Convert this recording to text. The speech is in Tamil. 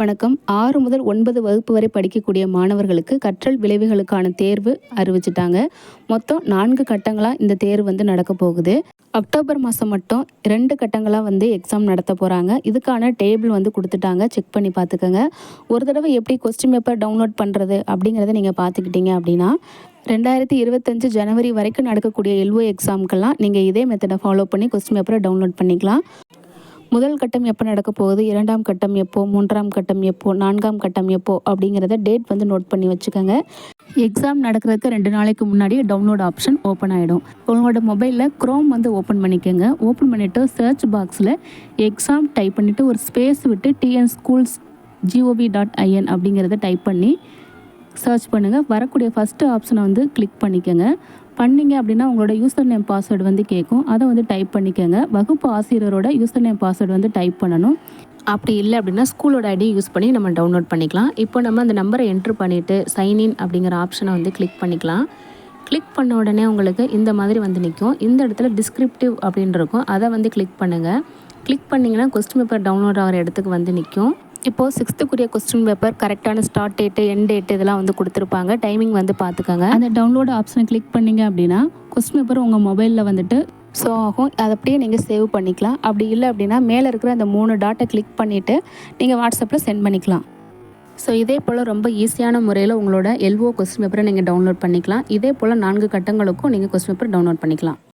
வணக்கம். ஆறு முதல் ஒன்பது வகுப்பு வரை படிக்கக்கூடிய மாணவர்களுக்கு கற்றல் விளைவுகளுக்கான தேர்வு அறிவிச்சிட்டாங்க. மொத்தம் நான்கு கட்டங்களாக இந்த தேர்வு வந்து நடக்க போகுது. அக்டோபர் மாதம் மட்டும் ரெண்டு கட்டங்களாக வந்து எக்ஸாம் நடத்த போகிறாங்க இதுக்கான டேபிள் வந்து கொடுத்துட்டாங்க. செக் பண்ணி பார்த்துக்கோங்க. ஒரு தடவை எப்படி கொஸ்டின் பேப்பர் டவுன்லோட் பண்ணுறது அப்படிங்கிறத நீங்கள் பார்த்துக்கிட்டீங்க அப்படின்னா ரெண்டாயிரத்தி இருபத்தஞ்சு ஜனவரி வரைக்கும் நடக்கக்கூடிய எல்ஓ எக்ஸாம்க்கெல்லாம் நீங்கள் இதே மெத்தடை ஃபாலோ பண்ணி கொஸ்டின் பேப்பரை டவுன்லோட் பண்ணிக்கலாம். முதல் கட்டம் எப்போ நடக்க போகுது? இரண்டாம் கட்டம் எப்போ? மூன்றாம் கட்டம் எப்போ? நான்காம் கட்டம் எப்போ? அப்படிங்கிறத டேட் வந்து நோட் பண்ணி வச்சுக்கோங்க. எக்ஸாம் நடக்கிறதுக்கு ரெண்டு நாளைக்கு முன்னாடி டவுன்லோட் ஆப்ஷன் ஓப்பன் ஆகிடும் உங்களோட மொபைலில் க்ரோம் வந்து ஓப்பன் பண்ணிக்கோங்க. ஓப்பன் பண்ணிவிட்டு சர்ச் பாக்ஸில் எக்ஸாம் டைப் பண்ணிவிட்டு ஒரு ஸ்பேஸ் விட்டு TN schools GOV dot IN அப்படிங்கிறத டைப் பண்ணி சர்ச் பண்ணுங்கள் வரக்கூடிய ஃபஸ்ட்டு ஆப்ஷனை வந்து கிளிக் பண்ணிக்கோங்க. பண்ணிங்க அப்படின்னா உங்களோட யூசர் நேம் பாஸ்வேர்டு வந்து கேட்கும் அதை வந்து டைப் பண்ணிக்கோங்க. வகுப்பு ஆசிரியரோட யூசர் நேம் பாஸ்வேர்டு வந்து டைப் பண்ணணும். அப்படி இல்லை அப்படின்னா ஸ்கூலோட ஐடி யூஸ் பண்ணி நம்ம டவுன்லோட் பண்ணிக்கலாம். இப்போ நம்ம அந்த நம்பரை என்ட்ரு பண்ணிவிட்டு சைன்இன் அப்படிங்கிற ஆப்ஷனை வந்து கிளிக் பண்ணிக்கலாம். கிளிக் பண்ண உடனே உங்களுக்கு இந்த மாதிரி வந்து நிற்கும் இந்த இடத்துல டிஸ்கிரிப்டிவ் அப்படின்னு இருக்கும். அதை வந்து கிளிக் பண்ணுங்கள் கிளிக் பண்ணிங்கன்னா கொஸ்டின் பேப்பர் டவுன்லோட் ஆகிற இடத்துக்கு வந்து நிற்கும் இப்போது சிக்ஸ்த்துக்குரிய கொஸ்டின் பேப்பர் கரெக்டான ஸ்டார்ட் டேட்டு எண்ட் டேட்டு இதெல்லாம் வந்து கொடுத்துருப்பாங்க. டைமிங் வந்து பார்த்துக்கோங்க. அந்த டவுன்லோட் ஆப்ஷனை கிளிக் பண்ணிங்க அப்படின்னா கொஸ்டின் பேப்பர் உங்கள் மொபைலில் வந்துட்டு ஸோ ஆகும். அதை அப்படியே நீங்கள் சேவ் பண்ணிக்கலாம். அப்படி இல்லை அப்படின்னா மேலே இருக்கிற அந்த மூணு டாட்டை கிளிக் பண்ணிவிட்டு நீங்கள் வாட்ஸ்அப்பில் சென்ட் பண்ணிக்கலாம். ஸோ இதே போல் ரொம்ப ஈஸியான முறையில் உங்களோட எல்ஓ கொஸ்டின் பேப்பரை நீங்கள் டவுன்லோட் பண்ணிக்கலாம். இதே போல் நான்கு கட்டங்களுக்கும் நீங்கள் கொஸ்டின் பேப்பர் டவுன்லோட் பண்ணிக்கலாம்.